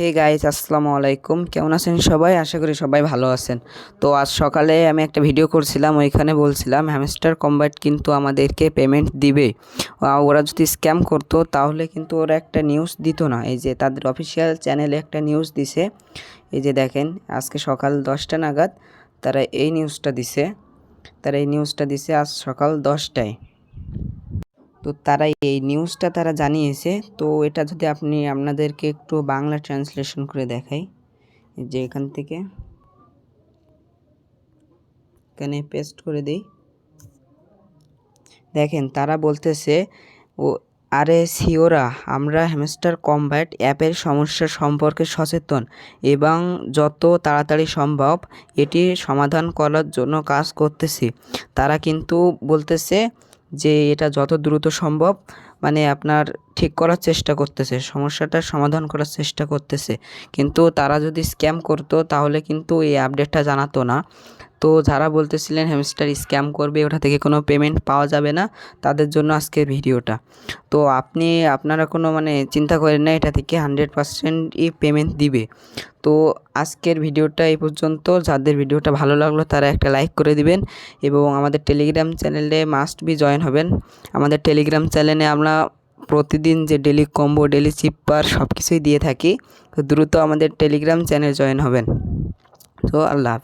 Hey guys আসসালামু আলাইকুম। কেমন আছেন সবাই? আশা করি সবাই ভালো আছেন। তো আজ সকালে আমি একটা ভিডিও করছিলাম, ওইখানে বলছিলাম হ্যামস্টার কম্বাইট কিন্তু আমাদেরকে পেমেন্ট দিবে। ওরা যদি স্ক্যাম করতো, তাহলে কিন্তু ওরা একটা নিউজ দিত না। এই যে তাদের অফিসিয়াল চ্যানেলে একটা নিউজ দিছে। এই যে দেখেন, আজকে সকাল দশটা নাগাদ তারা এই নিউজটা দিছে। তারা এই নিউজটা দিছে আজ সকাল দশটায়। তো তারা এই নিউজটা তারা জানিয়েছে। তো এটা যদি আপনি আপনাদেরকে একটু বাংলা ট্রান্সলেশন করে দেখাই যে এখান থেকে। এখানে পেস্ট করে দিই। দেখেন, তারা বলতেছে, ও, আরে সিওরা, আমরা হ্যামস্টার কম্ব্যাট অ্যাপের সমস্যা সম্পর্কে সচেতন এবং যত তাড়াতাড়ি সম্ভব এটি সমাধান করার জন্য কাজ করতেছি। তারা কিন্তু বলতেছে যে এটা যত দ্রুত সম্ভব মানে আপনার ঠিক করার চেষ্টা করতেছে, সমস্যাটা সমাধান করার চেষ্টা করতেছে। কিন্তু তারা যদি স্ক্যাম করতো তাহলে কিন্তু এই আপডেটটা জানাতো না। তো যারা বলতেছিলেন হ্যামস্টার স্ক্যাম করবে, ওটা থেকে কোনো পেমেন্ট পাওয়া যাবে না, তাদের জন্য আজকের ভিডিওটা। তো আপনি, আপনারা কোনো মানে চিন্তা করেন না, এটা থেকে হান্ড্রেড পারসেন্টই পেমেন্ট দিবে। তো আজকের ভিডিওটা এই পর্যন্ত। যাদের ভিডিওটা ভালো লাগল, তারা একটা লাইক করে দিবেন এবং আমাদের টেলিগ্রাম চ্যানেলে মাস্ট বি জয়েন হবেন। আমাদের টেলিগ্রাম চ্যানেলে আমরা প্রতিদিন যে ডেলি কম্বো ডেলি চিপ্পার সব কিছুই দিয়ে থাকি। তো দ্রুত আমাদের টেলিগ্রাম চ্যানেল জয়েন হবেন। তো আল্লাহ।